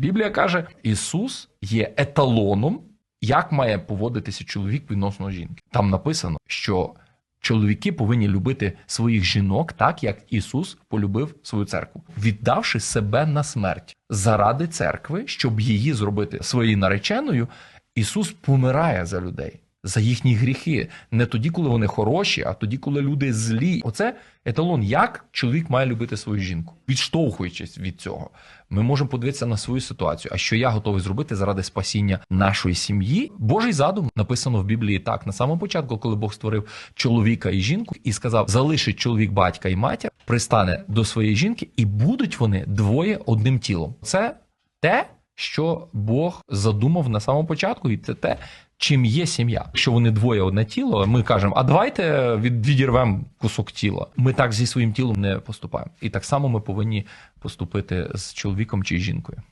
Біблія каже, Ісус є еталоном, як має поводитися чоловік відносно жінки. Там написано, що чоловіки повинні любити своїх жінок так, як Ісус полюбив свою церкву, віддавши себе на смерть заради церкви, щоб її зробити своєю нареченою. Ісус помирає за людей. За їхні гріхи не тоді, коли вони хороші, а тоді, коли люди злі. Оце еталон, як чоловік має любити свою жінку, відштовхуючись від цього. Ми можемо подивитися на свою ситуацію. А що я готовий зробити заради спасіння нашої сім'ї? Божий задум написано в Біблії так на самому початку, коли Бог створив чоловіка і жінку, і сказав: залишить чоловік батька і матір, пристане до своєї жінки, і будуть вони двоє одним тілом. Це те, що Бог задумав на самому початку, і це те, чим є сім'я. Якщо вони двоє одне тіло, ми кажемо, а давайте від, відірвемо кусок тіла. Ми так зі своїм тілом не поступаємо. І так само ми повинні поступити з чоловіком чи жінкою.